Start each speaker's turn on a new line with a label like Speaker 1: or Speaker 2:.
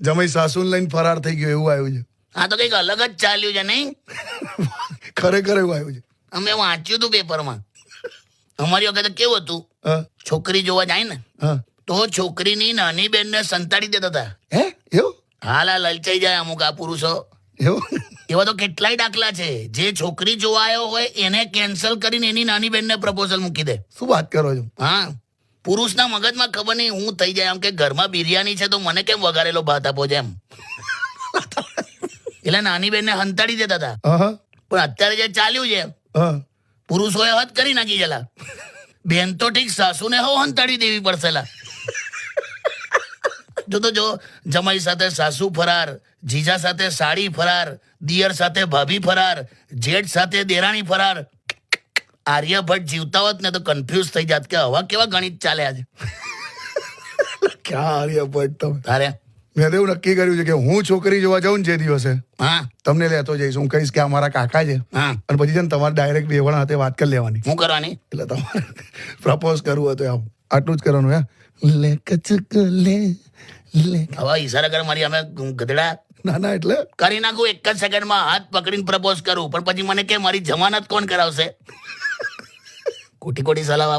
Speaker 1: જમાઈ સાસુન લઈને ફરાર થઈ ગયો એવું આવ્યું છે.
Speaker 2: આ તો કંઈક અલગ જ ચાલ્યું છે નહીં?
Speaker 1: ખરેખર એવું આવ્યું છે.
Speaker 2: અમે વાંચ્યું હતું પેપરમાં. અમારી વખતે કેવું હતું? છોકરી જોવા જાય ને
Speaker 1: હા.
Speaker 2: તો છોકરીની નાની બેનને સંતાડી દેતા હતા.
Speaker 1: હે? એવું?
Speaker 2: હાલ આ લલચાઈ જાય અમુક આ પુરુષો.
Speaker 1: એવું?
Speaker 2: એવા તો કેટલાય દાખલા છે. જે છોકરી જોવા આવ્યો હોય એને કેન્સલ કરીને એની નાની બેનને પ્રપોઝલ મૂકી દે.
Speaker 1: શું વાત કરો છો?
Speaker 2: હા. પુરુષના મગજમાં ખબર નહીં હું થઈ જાય. આમ કે ઘરમાં બિરયાની છે તો મને કેમ વઘારેલો ભાત આપો છે એમ? એટલે નાની બેનને હંતાડી દેતા હતા. પણ અત્યારે જે ચાલ્યું છે પુરુષોએ હદ કરી નાખી છેલા બેન તો ઠીક સાસુને હો હંતાડી દેવી પડશે. જો તો જો જમાઈ સાથે સાસુ ફરાર જીજા સાથે સાડી ફરાર દિયર સાથે ભાભી ફરાર જેઠ સાથે દેરાણી ફરાર આર્યભટ્ટ જીવતા હોત ને તો કન્ફ્યુઝ થઈ જાત કે હવા કેવા ગણિત ચાલે આજે.
Speaker 1: ક્યાં આર્યભટ્ટ તમે?
Speaker 2: તારે?
Speaker 1: મેં એવું નક્કી કર્યું છે કે હું છોકરી જોવા જાઉં જે દિવસે
Speaker 2: હા.
Speaker 1: તમને લેતો જઈશ. હું કહીશ કે અમારા કાકા છે.
Speaker 2: હા.
Speaker 1: અને પછી છે ને તમારે ડાયરેક્ટ બેવણ હાથે વાત કરી લેવાની.
Speaker 2: હું કરવાની?
Speaker 1: એટલે તમારે પ્રપોઝ કરવું હતું આમ. આટલું જ કરવાનું હે? લે કચક લે લે.
Speaker 2: હવે ઈશારા કર મારી અમે ગધડા.
Speaker 1: ના ના એટલે
Speaker 2: કરી નાખું એક જ સેકન્ડમાં હાથ પકડીને પ્રપોઝ કરું. પણ પછી મને કે મારી જમાનત કોણ કરાવશે? कोटी कोटी सलाम